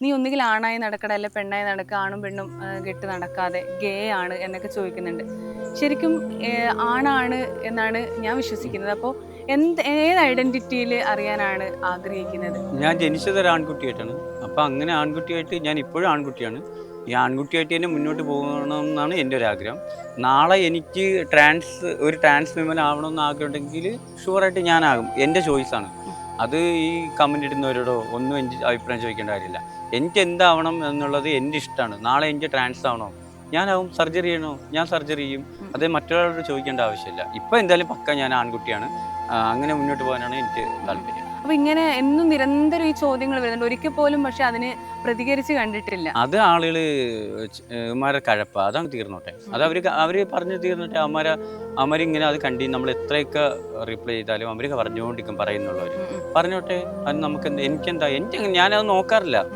നീ ഒന്നുകിൽ ആണായി നടക്കട അല്ലെ പെണ്ണായി നടക്കുക ആണും പെണ്ണും കെട്ട് നടക്കാതെ ഗേ ആണ് എന്നൊക്കെ ചോദിക്കുന്നുണ്ട്. ശരിക്കും ആണാണ് എന്നാണ് ഞാൻ വിശ്വസിക്കുന്നത്. അപ്പോൾ എന്ത് ഏത് ഐഡന്റിറ്റിയിൽ അറിയാനാണ് ആഗ്രഹിക്കുന്നത്? ഞാൻ ജനിച്ചത് ഒരു ആൺകുട്ടിയായിട്ടാണ്. അപ്പം അങ്ങനെ ആൺകുട്ടിയായിട്ട് ഞാൻ ഇപ്പോഴും ആൺകുട്ടിയാണ്. ഈ ആൺകുട്ടിയായിട്ട് തന്നെ മുന്നോട്ട് പോകണമെന്നാണ് എന്റെ ഒരു ആഗ്രഹം. നാളെ എനിക്ക് ട്രാൻസ് ഒരു ട്രാൻസ് വിമൻ ആവണമെന്ന് ആഗ്രഹമുണ്ടെങ്കിൽ ഷുവറായിട്ട് ഞാനാകും. എന്റെ ചോയ്സാണ് അത് ഈ കമന്റ് ഇടുന്നവരോടോ ഒന്നും എനിക്ക് അഭിപ്രായം ചോദിക്കേണ്ട കാര്യമില്ല. എനിക്ക് എന്താവണം എന്നുള്ളത് എന്റെ ഇഷ്ടമാണ് നാളെ എനിക്ക് ട്രാൻസ് ആവണോ? ഞാനാവും സർജറി ചെയ്യണോ? ഞാൻ സർജറി ചെയ്യും. അത് മറ്റൊരാളോട് ചോദിക്കേണ്ട ആവശ്യമില്ല. ഇപ്പം എന്തായാലും പക്ക ഞാൻ ആൺകുട്ടിയാണ്. അങ്ങനെ മുന്നോട്ട് പോകാനാണ് എനിക്ക് താല്പര്യം. അപ്പൊ ഇങ്ങനെ എന്നും നിരന്തരം ഈ ചോദ്യങ്ങൾ വരുന്നുണ്ട്. ഒരിക്കൽ പോലും പക്ഷെ അതിന് പ്രതികരിച്ച് കണ്ടിട്ടില്ല. അത് ആളുകൾ ഇമാരെ കഴപ്പ. അതങ്ങ് തീർന്നോട്ടെ. അത് അവർ അവർ പറഞ്ഞു തീർന്നിട്ട് അമ്മമാരെ അമ്മരിങ്ങനെ അത് കണ്ടി നമ്മൾ എത്രയൊക്കെ റിപ്ലൈ ചെയ്താലും അവരൊക്കെ പറഞ്ഞുകൊണ്ടിരിക്കും പറയുന്നുള്ളവർ ഉം. പറഞ്ഞോട്ടെ അത് നമുക്ക് എനിക്കെന്താ എനിക്ക് ഞാനത് നോക്കാറില്ല.